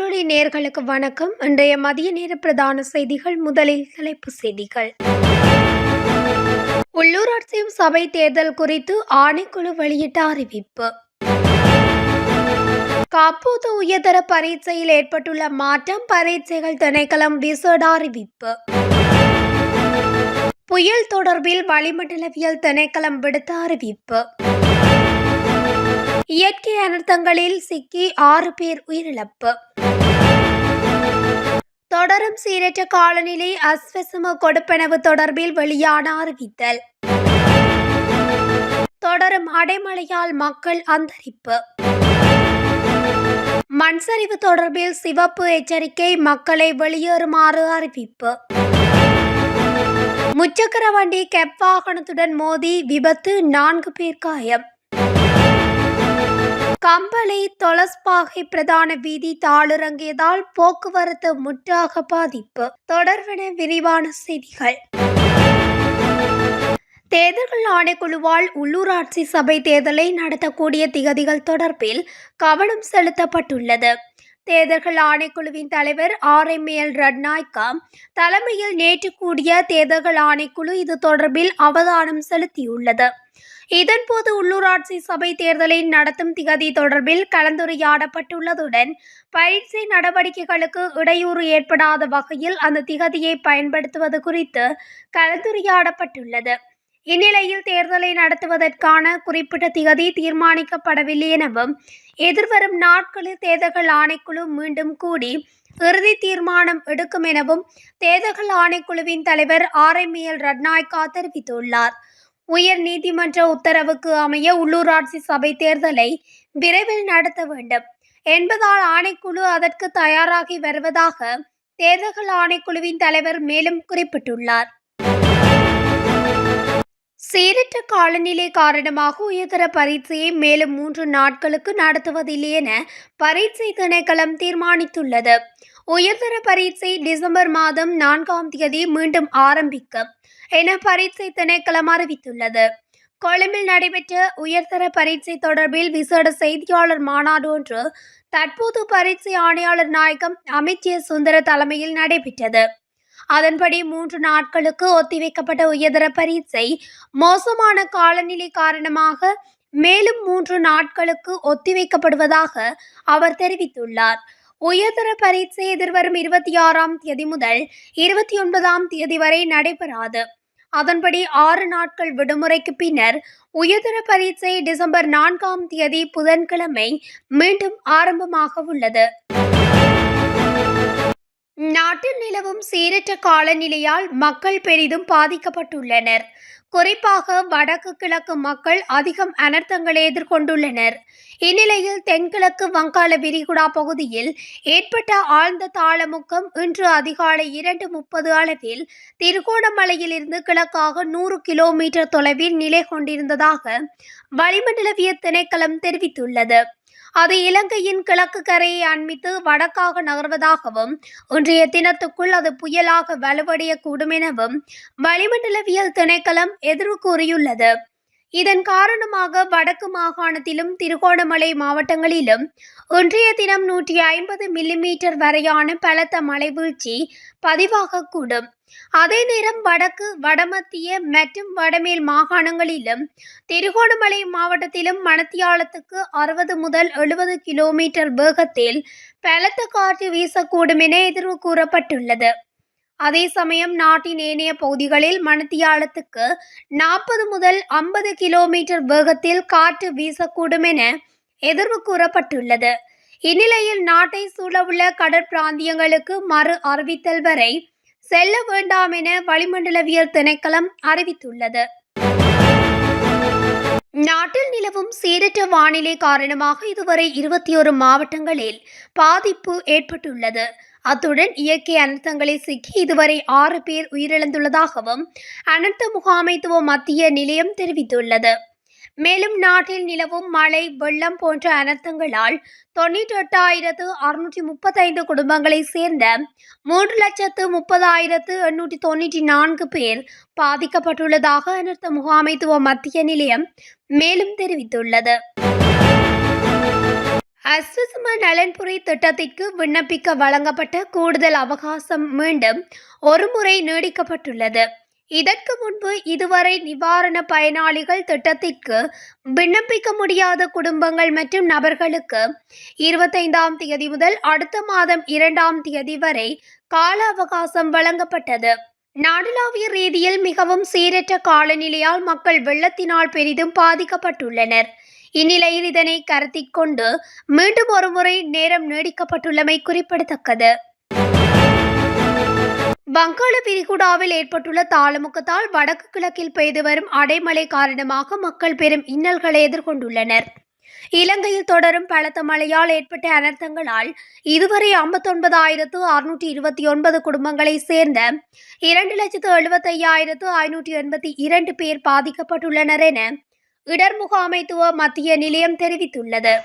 வானொலி நேர்களுக்கு வணக்கம். இன்றைய மதிய நேர பிரதான செய்திகள் முதலில் தலைப்பு செய்திகள். உள்ளூராட்சி சபை தேர்தல் குறித்து ஆணைக்குழு வெளியிட்ட அறிவிப்பு. காப்போது உயர்தர பரீட்சையில் ஏற்பட்டுள்ள மாற்றம் பரீட்சைகள் திணைக்களம் விசேட அறிவிப்பு. புயல் தொடர்பில் வளிமண்டலவியல் திணைக்களம் விடுத்த அறிவிப்பு. இயற்கை அனர்த்தங்களில் சிக்கி ஆறு பேர் உயிரிழப்பு. தொடரும் சீரற்ற காலநிலை அஸ்வசம கொடுப்பனவு தொடர்பில் வெளியான அறிவித்தல். தொடரும் அடைமழையால் மக்கள் அந்தரிப்பு. மண் சரிவு தொடர்பில் சிவப்பு எச்சரிக்கை மக்களை வெளியேறுமாறு அறிவிப்பு. முச்சக்கர வண்டி கெப் வாகனத்துடன் மோதி விபத்து நான்கு பேர் காயம். கம்பளை தொலஸ்பாகை பிரதான வீதி தாளிறங்கியதால் போக்குவரத்து முற்றாக பாதிப்பு. தொடர்பென விரிவான செய்திகள். தேர்தல்கள் ஆணைக்குழுவால் உள்ளூராட்சி சபை தேர்தலை நடத்தக்கூடிய திகதிகள் தொடர்பில் கவனம் செலுத்தப்பட்டுள்ளது. தேர்தல்கள் ஆணைக்குழுவின் தலைவர் ஆர் எம் எல் ரட்நாய்க்கா தலைமையில் நேற்று கூடிய தேர்தல்கள் ஆணைக்குழு இது தொடர்பில் அவதானம் செலுத்தியுள்ளது. இதன்போது உள்ளூராட்சி சபை தேர்தலை நடத்தும் திகதி தொடர்பில் கலந்துரையாடப்பட்டுள்ளதுடன் பயிற்சி நடவடிக்கைகளுக்கு இடையூறு ஏற்படாத வகையில் அந்த திகதியை பயன்படுத்துவது குறித்து கலந்துரையாடப்பட்டுள்ளது. இந்நிலையில் தேர்தலை நடத்துவதற்கான குறிப்பிட்ட திகதி தீர்மானிக்கப்படவில்லை எனவும் எதிர்வரும் நாட்களில் தேர்தல்கள் ஆணைக்குழு மீண்டும் கூடி இறுதி தீர்மானம் எடுக்கும் எனவும் தேர்தல்கள் ஆணைக்குழுவின் தலைவர் ஆர். எம். எல். ரட்நாய்கா தெரிவித்துள்ளார். உயர் நீதிமன்ற உத்தரவுக்கு அமைய உள்ளூராட்சி சபை தேர்தலை விரைவில் நடத்த வேண்டும். என்பதால் ஆணைக்குழு அதற்கு தயாராகி வருவதாக தேர்தல்கள் ஆணைக்குழுவின் தலைவர் மேலும் குறிப்பிட்டுள்ளார். சீரற்ற காலநிலை காரணமாக உயர்தர பரீட்சையை மேலும் மூன்று நாட்களுக்கு நடத்துவதில்லை என பரீட்சை திணைக்களம் தீர்மானித்துள்ளது. உயர்தர பரீட்சை டிசம்பர் மாதம் நான்காம் தேதி மீண்டும் ஆரம்பிக்கும் என பரீட்சை திணைக்களம் அறிவித்துள்ளது. கொழும்பில் நடைபெற்ற உயர்தர பரீட்சை தொடர்பில் விசேட செய்தியாளர் மாநாடு ஒன்று தற்போது பரீட்சை ஆணையாளர் நாயகம் அமித் ஜே சுந்தர தலைமையில் நடைபெற்றது. அதன்படி மூன்று நாட்களுக்கு ஒத்திவைக்கப்பட்ட உயர்தர பரீட்சை மோசமான காலநிலை காரணமாக மேலும் மூன்று நாட்களுக்கு ஒத்திவைக்கப்படுவதாக அவர் தெரிவித்துள்ளார். உயர்தர பரீட்சை எதிர்வரும் இருபத்தி ஆறாம் தேதி முதல் இருபத்தி ஒன்பதாம் தேதி வரை நடைபெறாது. அதன்படி ஆறு நாட்கள் விடுமுறைக்கு பின்னர் உயர்தர பரீட்சை டிசம்பர் நான்காம் தேதி புதன்கிழமை மீண்டும் ஆரம்பமாக உள்ளது. நாட்டில் நிலவும் சீரற்ற காலநிலையால் மக்கள் பெரிதும் பாதிக்கப்பட்டுள்ளனர். குறிப்பாக வடக்கு கிழக்கு மக்கள் அதிகம் அனர்த்தங்களை எதிர்கொண்டுள்ளனர். இந்நிலையில் தென்கிழக்கு வங்காள விரிகுடா பகுதியில் ஏற்பட்ட ஆழ்ந்த தாளமுக்கம் இன்று அதிகாலை இரண்டு முப்பது அளவில் திருகோணமலையிலிருந்து கிழக்காக நூறு கிலோமீட்டர் தொலைவில் நிலை கொண்டிருந்ததாக வளிமண்டலவிய திணைக்களம் தெரிவித்துள்ளது. அது இலங்கையின் கிழக்கு கரையை அண்மித்து வடக்காக நகர்வதாகவும் இன்றைய தினத்துக்குள் அது புயலாக வலுவடையக்கூடும் எனவும் வளிமண்டலவியல் திணைக்களம் எதிர்வு கூறியுள்ளது. இதன் காரணமாக வடக்கு மாகாணத்திலும் திருகோணமலை மாவட்டங்களிலும் ஒன்றைய தினம் நூற்றி ஐம்பது மில்லிமீட்டர் வரையான பலத்த மழை வீழ்ச்சி பதிவாகக்கூடும். அதே நேரம் வடக்கு வடமத்திய மற்றும் வடமேல் மாகாணங்களிலும் திருகோணமலை மாவட்டத்திலும் மணத்தியாலத்துக்கு அறுபது முதல் எழுபது கிலோமீட்டர் வேகத்தில் பலத்த காற்று வீசக்கூடும் என எதிர்வு கூறப்பட்டுள்ளது. அதே சமயம் நாட்டின் ஏனைய பகுதிகளில் மணத்தியாலத்துக்கு நாற்பது முதல் ஐம்பது கிலோமீட்டர் வேகத்தில் காற்று வீசக்கூடும் என எதிர்வு கூறப்பட்டுள்ளது. இந்நிலையில் நாட்டை சூழவுள்ள கடற்பிராந்தியங்களுக்கு மறு அறிவித்தல் வரை செல்ல வேண்டாம் என வளிமண்டலவியல் திணைக்களம் அறிவித்துள்ளது. நாட்டில் நிலவும் சீரற்ற வானிலை காரணமாக இதுவரை இருபத்தி ஒரு மாவட்டங்களில் பாதிப்பு ஏற்பட்டுள்ளது. அத்துடன் இயற்கை அனர்த்தங்களில் சிக்கி இதுவரை ஆறு பேர் உயிரிழந்துள்ளதாகவும் அனர்த்த முகாமைத்துவ மத்திய நிலையம் தெரிவித்துள்ளது. மேலும் நாட்டில் நிலவும் மழை வெள்ளம் போன்ற அனர்த்தங்களால் தொன்னூற்றி எட்டாயிரத்து அறுநூற்றி முப்பத்தைந்து குடும்பங்களைச் சேர்ந்த மூன்று லட்சத்து முப்பதாயிரத்து எண்ணூற்றி தொண்ணூற்றி நான்கு பேர் பாதிக்கப்பட்டுள்ளதாக அனர்த்த முகாமைத்துவ மத்திய நிலையம் மேலும் தெரிவித்துள்ளது. அஸ்விஸ்ம நலன்புரி திட்டத்திற்கு விண்ணப்பிக்க வழங்கப்பட்ட கூடுதல் அவகாசம் மீண்டும் ஒருமுறை நீடிக்கப்பட்டுள்ளது. இதற்கு முன்பு இதுவரை நிவாரண பயனாளிகள் திட்டத்திற்கு விண்ணப்பிக்க முடியாத குடும்பங்கள் மற்றும் நபர்களுக்கு இருபத்தைந்தாம் தேதி முதல் அடுத்த மாதம் இரண்டாம் தேதி வரை கால அவகாசம் வழங்கப்பட்டது. நாடளாவிய ரீதியில் மிகவும் சீரற்ற காலநிலையால் மக்கள் வெள்ளத்தினால் பெரிதும் பாதிக்கப்பட்டுள்ளனர். இந்நிலையில் இதனை கருத்தில் கொண்டு மீண்டும் ஒருமுறை நேரம் நீடிக்கப்பட்டுள்ளமை குறிப்பிடத்தக்கது. வங்காள விரிகுடாவில் ஏற்பட்டுள்ள தாளமுக்கத்தால் வடக்கு கிழக்கில் பெய்து வரும் அடைமழை காரணமாக மக்கள் பெரும் இன்னல்களை எதிர்கொண்டுள்ளனர். இலங்கையில் தொடரும் பலத்த மழையால் ஏற்பட்ட அனர்த்தங்களால் இதுவரை ஐம்பத்தொன்பது ஆயிரத்து அறுநூற்றி இருபத்தி ஒன்பது குடும்பங்களை சேர்ந்த இரண்டு லட்சத்து எழுபத்தையாயிரத்து ஐநூற்றி எண்பத்தி இரண்டு பேர் பாதிக்கப்பட்டுள்ளனர் என இடர் முகாமைத்துவ மத்திய நிலையம் தெரிவித்துள்ளது.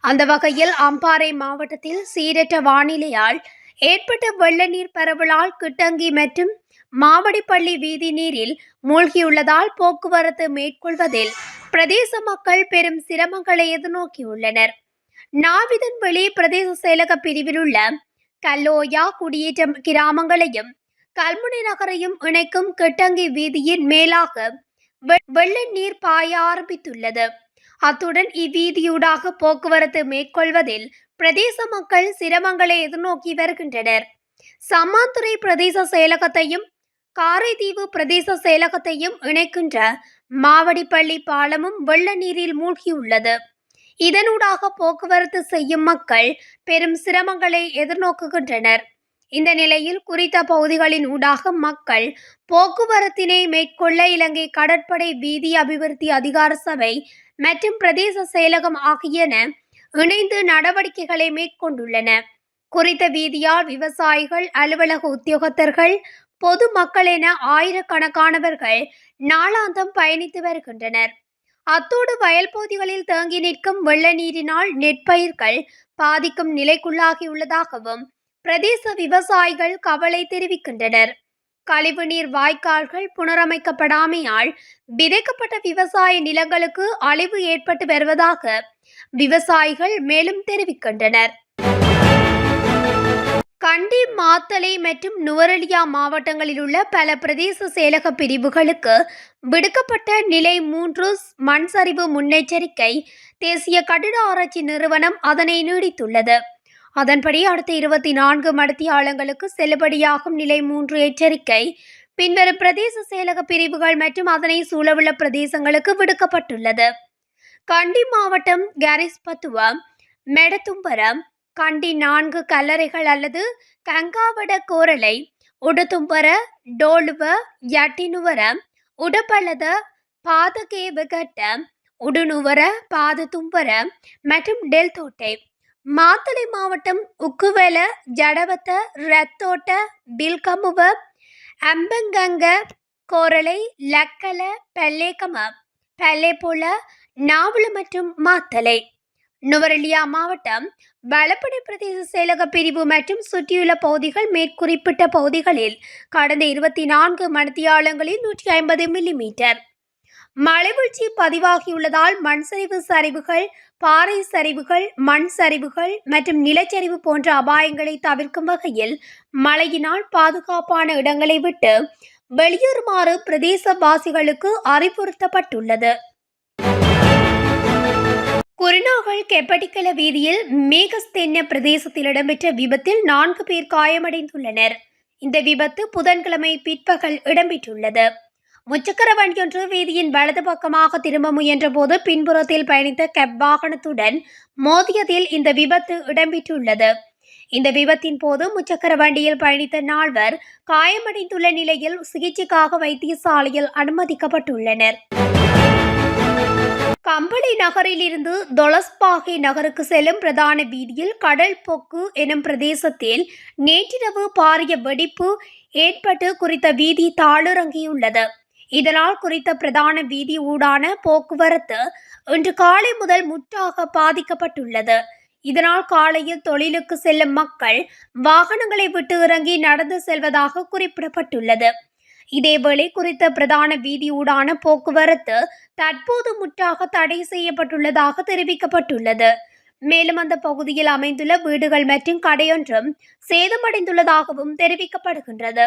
அந்த வகையில் அம்பாறை மாவட்டத்தில் சீரற்ற வானிலையால் ஏற்பட்ட வெள்ள நீர் பரவலால் கிட்டங்கி மற்றும் மாவடிப்பள்ளி வீதி நீரில் மூழ்கியுள்ளதால் போக்குவரத்து மேற்கொள்வதில் பிரதேச மக்கள் பெரும் சிரமங்களை எதிர்நோக்கியுள்ளனர். நாவிதன்வெளி பிரதேச செயலக பிரிவில் உள்ள கல்லோயா குடியேற்ற கிராமங்களையும் கல்முனை நகரையும் இணைக்கும் கிட்டங்கி வீதியின் மேலாக வெ- வெள்ள நீர் பாய ஆரம்பித்துள்ளது. அத்துடன் இவ்வீதியூடாக போக்குவரத்து மேற்கொள்வதில் பிரதேச மக்கள் சிரமங்களை எதிர்நோக்கி வருகின்றனர். சம்மாந்துறை பிரதேச செயலகத்தையும் காரைதீவு பிரதேச செயலகத்தையும் இணைக்கின்ற மாவடிப்பள்ளி பாலமும் வெள்ள நீரில் மூழ்கியுள்ளது. இதனூடாக போக்குவரத்து செய்யும் மக்கள் பெரும் சிரமங்களை எதிர்நோக்குகின்றனர். இந்த நிலையில் குறித்த பகுதிகளின் ஊடாக மக்கள் போக்குவரத்தினை மேற்கொள்ள இலங்கை கடற்படை வீதி அபிவிருத்தி அதிகார சபை மற்றும் பிரதேச செயலகம் ஆகியன இணைந்து நடவடிக்கைகளை மேற்கொண்டுள்ளன. குறித்த வீதியால் விவசாயிகள் அலுவலக உத்தியோகத்தர்கள் பொது மக்கள் என ஆயிரக்கணக்கானவர்கள் நாளாந்தம் பயணித்து வருகின்றனர். அத்தோடு வயல் பகுதிகளில் தேங்கி நிற்கும் வெள்ள நீரினால் நெற்பயிர்கள் பாதிக்கும் நிலைக்குள்ளாகியுள்ளதாகவும் பிரதேச விவசாயிகள் கவலை தெரிவிக்கின்றனர். கழிவுநீர் வாய்க்கால்கள் புனரமைக்கப்படாமையால் விதைக்கப்பட்ட விவசாய நிலங்களுக்கு அழிவு ஏற்பட்டு வருவதாக விவசாயிகள் மேலும் தெரிவிக்கின்றனர். கண்டி மாத்தளை மற்றும் நுவரெலியா மாவட்டங்களில் உள்ள பல பிரதேச செயலக பிரிவுகளுக்கு விடுக்கப்பட்ட நிலை மூன்று மண் சரிவு முன்னெச்சரிக்கை தேசிய கட்டிட ஆராய்ச்சி நிறுவனம் அதனை நீடித்துள்ளது. அதன்படி அடுத்த இருபத்தி நான்கு மடத்தியாளங்களுக்கு செல்லுபடியாகும் நிலை மூன்று எச்சரிக்கை. பின்வரும் பிரதேச செயலக பிரிவுகள் மற்றும் அதனை சூழவுள்ள பிரதேசங்களுக்கு விடுக்கப்பட்டுள்ளது. கண்டி மாவட்டம் கரிஸ்பத்துவம் மெடத்தும்பரம் கண்டி நான்கு கல்லறைகள் அல்லது கங்காவட கோரலை உடுத்தும்பர டோலுவ யட்டினுவர உடப்பள்ளத பாதகேவகட்டம் உடுனுவர பாததும்பர மற்றும் டெல்தோட்டை. மாத்தளை மாவட்டம் உக்குவெல ஜடவத்த ரத்தோட்ட பில்கமுவ அம்பங்கங்க கோரலை லக்கல பெல்லேகம பெல்லேபோல நாவல மற்றும் மாத்தலை நுவரெலியா மாவட்டம் வளப்படை பிரதேச செயலக பிரிவு மற்றும் சுற்றியுள்ள பகுதிகள் மேற்குறிப்பிட்ட பகுதிகளில் கடந்த இருபத்தி நான்கு மணித்தியாலங்களில் நூற்றி ஐம்பது மில்லிமீட்டர் மலைவீழ்ச்சி பதிவாகியுள்ளதால் மண் சரிவு சரிவுகள் பாறை சரிவுகள் மண் சரிவுகள் மற்றும் நிலச்சரிவு போன்ற அபாயங்களை தவிர்க்கும் வகையில் மழையினால் பாதுகாப்பான இடங்களை விட்டு வெளியேறுமாறு பிரதேசவாசிகளுக்கு அறிவுறுத்தப்பட்டுள்ளது. குருநாகல் கெப்படிக்கல வீதியில் மேகஸ்தென்ன பிரதேசத்தில் இடம்பெற்ற விபத்தில் நான்கு பேர் காயமடைந்துள்ளனர். இந்த விபத்து புதன்கிழமை பிற்பகல் இடம்பெற்றுள்ளது. முச்சக்கர வண்டியொன்று வீதியின் வலது பக்கமாக திரும்ப முயன்றபோது பின்புறத்தில் பயணித்த கெப் வாகனத்துடன் மோதியதில் இந்த விபத்து இடம்பெற்றுள்ளது. இந்த விபத்தின் போது முச்சக்கர வண்டியில் பயணித்த நால்வர் காயமடைந்துள்ள நிலையில் சிகிச்சைக்காக வைத்தியசாலையில் அனுமதிக்கப்பட்டுள்ளனர். கம்பளி நகரிலிருந்து இருந்து நகருக்கு செல்லும் பிரதான வீதியில் கடல் போக்கு எனும் பிரதேசத்தில் நேற்றிரவு பாரிய வெடிப்பு ஏற்பட்டு குறித்த வீதி தாளிறங்கியுள்ளது. இதனால் குறித்த பிரதான வீதி ஊடான போக்குவரத்து இன்று காலை முதல் முற்றாக பாதிக்கப்பட்டுள்ளது. இதனால் காலையில் தொழிலுக்கு செல்லும் மக்கள் வாகனங்களை விட்டு இறங்கி நடந்து செல்வதாக குறிப்பிடப்பட்டுள்ளது. இதேவேளை குறித்த பிரதான வீதியூடான போக்குவரத்து தற்போது முற்றாக தடை செய்யப்பட்டுள்ளதாக தெரிவிக்கப்பட்டுள்ளது. மேலும் அந்த பகுதியில் அமைந்துள்ள வீடுகள் மற்றும் கடையொன்றும் சேதமடைந்துள்ளதாகவும் தெரிவிக்கப்படுகின்றது.